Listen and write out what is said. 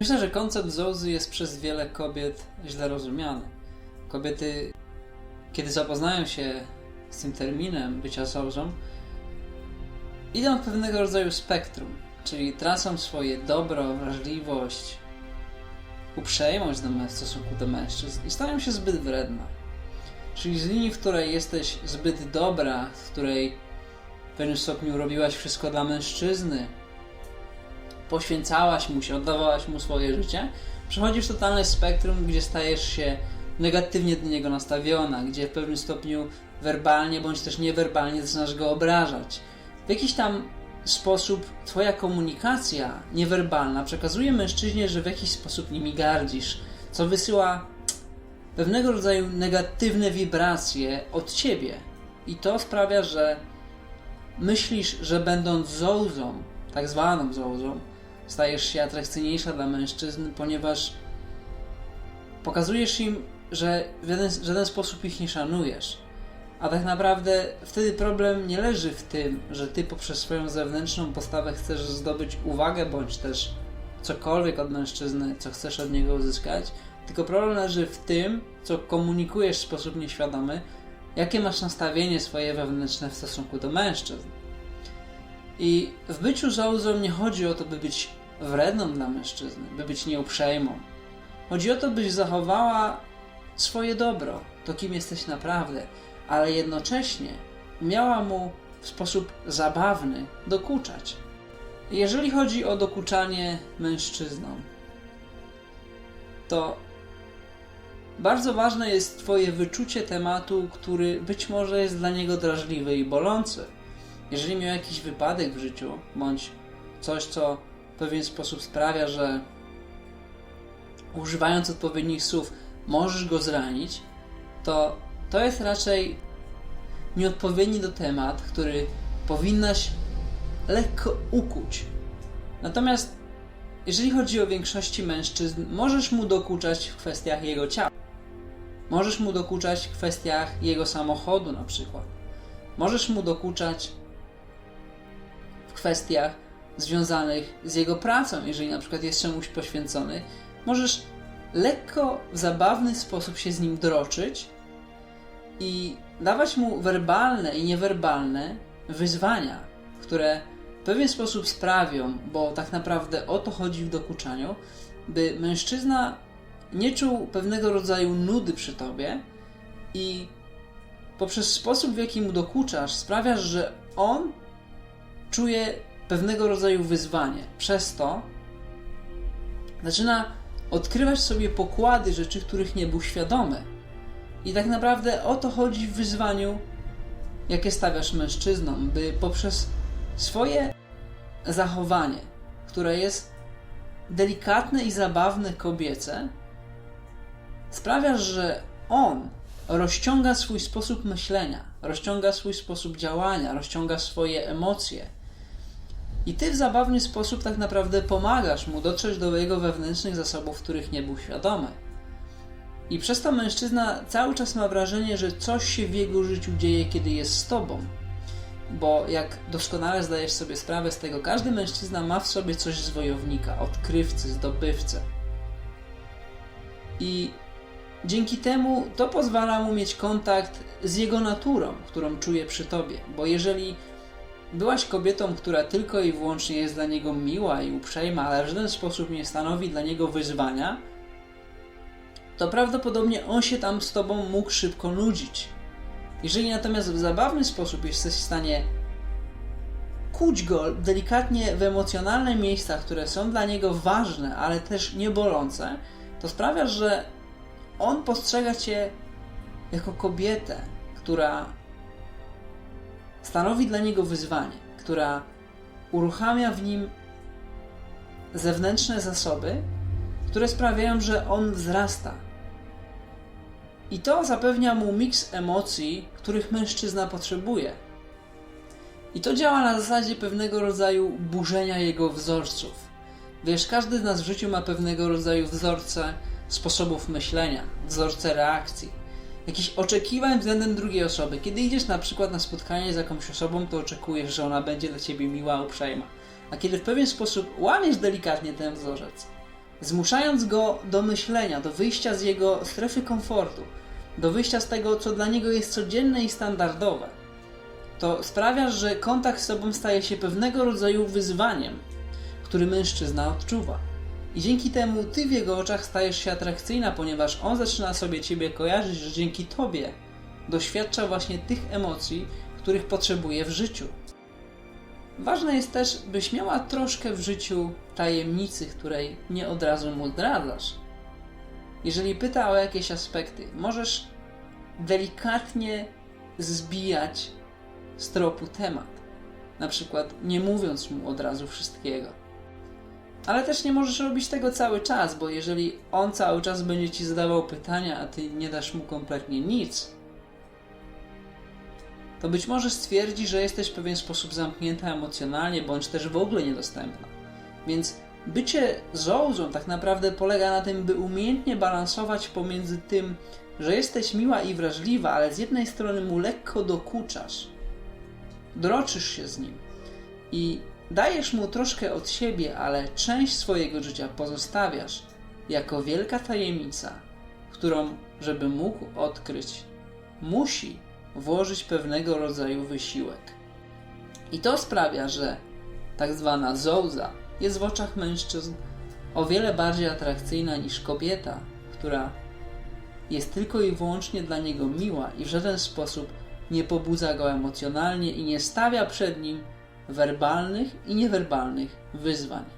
Myślę, że koncept zołzy jest przez wiele kobiet źle rozumiany. Kobiety, kiedy zapoznają się z tym terminem bycia zołzą, idą w pewnego rodzaju spektrum, czyli tracą swoje dobro, wrażliwość, uprzejmość w stosunku do mężczyzn i stają się zbyt wredne. Czyli z linii, w której jesteś zbyt dobra, w której w pewnym stopniu robiłaś wszystko dla mężczyzny, poświęcałaś mu się, oddawałaś mu swoje życie, przechodzisz totalne spektrum, gdzie stajesz się negatywnie do niego nastawiona, gdzie w pewnym stopniu werbalnie bądź też niewerbalnie zaczynasz go obrażać. W jakiś tam sposób twoja komunikacja niewerbalna przekazuje mężczyźnie, że w jakiś sposób nimi gardzisz, co wysyła pewnego rodzaju negatywne wibracje od ciebie. I to sprawia, że myślisz, że będąc zołzą, tak zwaną zołzą, stajesz się atrakcyjniejsza dla mężczyzn, ponieważ pokazujesz im, że w żaden, w żaden sposób ich nie szanujesz. A tak naprawdę wtedy problem nie leży w tym, że ty poprzez swoją zewnętrzną postawę chcesz zdobyć uwagę, bądź też cokolwiek od mężczyzny, co chcesz od niego uzyskać, tylko problem leży w tym, co komunikujesz w sposób nieświadomy, jakie masz nastawienie swoje wewnętrzne w stosunku do mężczyzn. I w byciu zołzą nie chodzi o to, by być wredną dla mężczyzny, by być nieuprzejmą. Chodzi o to, byś zachowała swoje dobro, to kim jesteś naprawdę, ale jednocześnie miała mu w sposób zabawny dokuczać. Jeżeli chodzi o dokuczanie mężczyznom, to bardzo ważne jest Twoje wyczucie tematu, który być może jest dla niego drażliwy i bolący. Jeżeli miał jakiś wypadek w życiu, bądź coś, co w pewien sposób sprawia, że używając odpowiednich słów możesz go zranić, to to jest raczej nieodpowiedni do temat, który powinnaś lekko ukuć. Natomiast jeżeli chodzi o większości mężczyzn, możesz mu dokuczać w kwestiach jego ciała. Możesz mu dokuczać w kwestiach jego samochodu na przykład. Możesz mu dokuczać kwestiach związanych z jego pracą, jeżeli na przykład jest czemuś poświęcony. Możesz lekko, w zabawny sposób się z nim droczyć i dawać mu werbalne i niewerbalne wyzwania, które w pewien sposób sprawią, bo tak naprawdę o to chodzi w dokuczaniu, by mężczyzna nie czuł pewnego rodzaju nudy przy tobie i poprzez sposób, w jaki mu dokuczasz, sprawiasz, że on czuje pewnego rodzaju wyzwanie. Przez to zaczyna odkrywać sobie pokłady rzeczy, których nie był świadomy. I tak naprawdę o to chodzi w wyzwaniu, jakie stawiasz mężczyznom, by poprzez swoje zachowanie, które jest delikatne i zabawne kobiece, sprawiasz, że on rozciąga swój sposób myślenia, rozciąga swój sposób działania, rozciąga swoje emocje. I ty w zabawny sposób tak naprawdę pomagasz mu dotrzeć do jego wewnętrznych zasobów, których nie był świadomy. I przez to mężczyzna cały czas ma wrażenie, że coś się w jego życiu dzieje, kiedy jest z tobą. Bo jak doskonale zdajesz sobie sprawę z tego, każdy mężczyzna ma w sobie coś z wojownika, odkrywcy, zdobywcę. I dzięki temu to pozwala mu mieć kontakt z jego naturą, którą czuje przy tobie. Bo jeżeli byłaś kobietą, która tylko i wyłącznie jest dla niego miła i uprzejma, ale w żaden sposób nie stanowi dla niego wyzwania, to prawdopodobnie on się tam z tobą mógł szybko nudzić. Jeżeli natomiast w zabawny sposób jesteś w stanie kuć go delikatnie w emocjonalne miejsca, które są dla niego ważne, ale też nie bolące, to sprawiasz, że on postrzega cię jako kobietę, która stanowi dla niego wyzwanie, która uruchamia w nim zewnętrzne zasoby, które sprawiają, że on wzrasta. I to zapewnia mu miks emocji, których mężczyzna potrzebuje. I to działa na zasadzie pewnego rodzaju burzenia jego wzorców. Wiesz, każdy z nas w życiu ma pewnego rodzaju wzorce sposobów myślenia, wzorce reakcji, jakichś oczekiwań względem drugiej osoby. Kiedy idziesz na przykład na spotkanie z jakąś osobą, to oczekujesz, że ona będzie dla ciebie miła, uprzejma. A kiedy w pewien sposób łamiesz delikatnie ten wzorzec, zmuszając go do myślenia, do wyjścia z jego strefy komfortu, do wyjścia z tego, co dla niego jest codzienne i standardowe. To sprawia, że kontakt z sobą staje się pewnego rodzaju wyzwaniem, który mężczyzna odczuwa. I dzięki temu ty w jego oczach stajesz się atrakcyjna, ponieważ on zaczyna sobie ciebie kojarzyć, że dzięki tobie doświadcza właśnie tych emocji, których potrzebuje w życiu. Ważne jest też, byś miała troszkę w życiu tajemnicy, której nie od razu mu zdradzasz. Jeżeli pyta o jakieś aspekty, możesz delikatnie zbijać z tropu temat. Na przykład nie mówiąc mu od razu wszystkiego. Ale też nie możesz robić tego cały czas, bo jeżeli on cały czas będzie ci zadawał pytania, a ty nie dasz mu kompletnie nic, to być może stwierdzi, że jesteś w pewien sposób zamknięta emocjonalnie, bądź też w ogóle niedostępna. Więc bycie zołzą tak naprawdę polega na tym, by umiejętnie balansować pomiędzy tym, że jesteś miła i wrażliwa, ale z jednej strony mu lekko dokuczasz, droczysz się z nim i dajesz mu troszkę od siebie, ale część swojego życia pozostawiasz jako wielka tajemnica, którą, żeby mógł odkryć, musi włożyć pewnego rodzaju wysiłek. I to sprawia, że tak zwana zołza jest w oczach mężczyzn o wiele bardziej atrakcyjna niż kobieta, która jest tylko i wyłącznie dla niego miła i w żaden sposób nie pobudza go emocjonalnie i nie stawia przed nim werbalnych i niewerbalnych wyzwań.